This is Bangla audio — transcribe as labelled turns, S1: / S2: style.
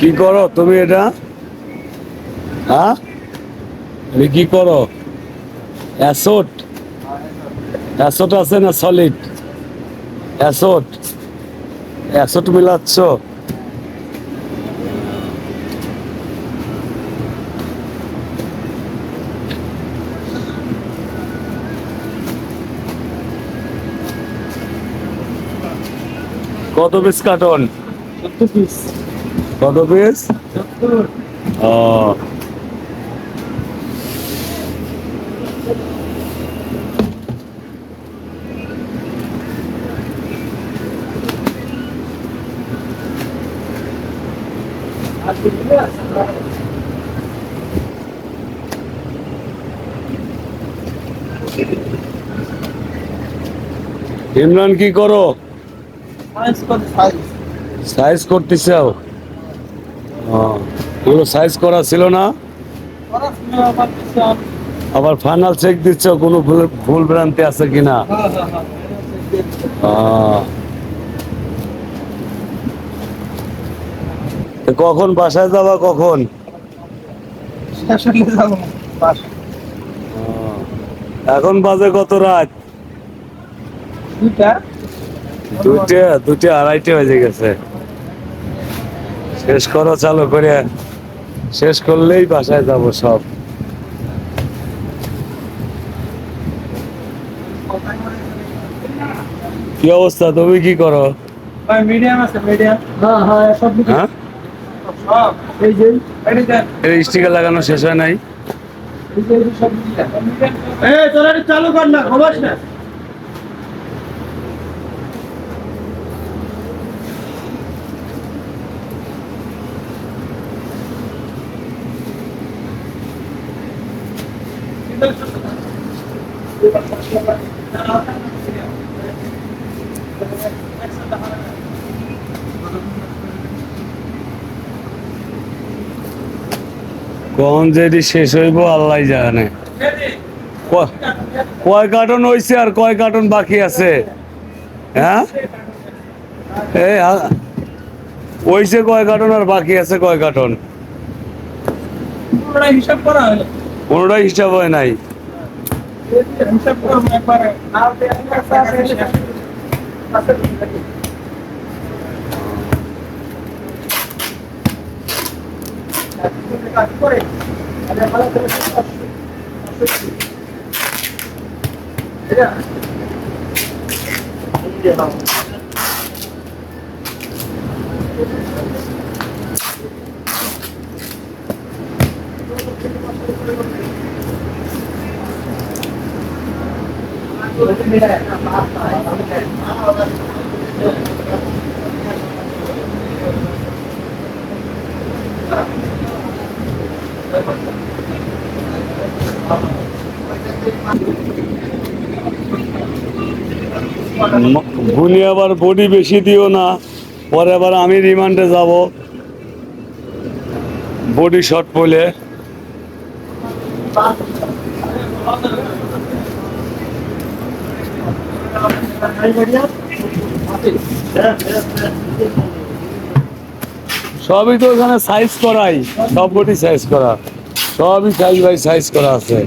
S1: কি করো তুমি এটা? হ্যাঁ? তুমি কি করো? অ্যাসোট। অ্যাসোট আছে না সলিড? অ্যাসোট। অ্যাসোট মিলাচ্ছ? কত পিস কার্টন কত পিস ও। ইমরান কি করো? সাইজ করতে চাও ও, এগুলো সাইজ করা ছিল না। আবার ফাইনাল চেক দিচ্ছ কোনো ভুল ভ্রান্তি আছে কিনা? আহ। কখন বাসায় যাবা কখন? এখন বাজে কত রাত? দুইটা দুইটা আড়াইটে বেজে গেছে। শেষ করো চালু করে। শেষ করলেই বাসায় যাব সব। কি অবস্থা? তুমি কি করো?
S2: মিডিয়াম আছে মিডিয়াম হ্যাঁ হ্যাঁ সব
S1: হ্যাঁ?
S2: সব এই যে এই যে।
S1: এই স্টিকার লাগানো শেষ হয় নাই?
S2: চালু কর না
S1: কখন যেটি শেষ হইব, আল্লাহ জানে। কয় কার্টন হয়েছে আর কয় কার্টন বাকি আছে? হ্যাঁ? এই হইছে কয় কার্টন আর বাকি আছে কয় কার্টন?
S2: হিসাব করা হলো।
S1: কোনোটাই হিসাব হয় নাই।
S2: হিসাব করো একবারে নাও আছে আছে করে আরে ভালো
S1: আবার বডি বেশি দিও না পরে আবার আমি রিমান্ডে যাব। বডি শর্ট পড়লে সবই তো ওখানে সাইজ করাই সব বডি সাইজ করা। সবই সাইজ বাই সাইজ করা আছে।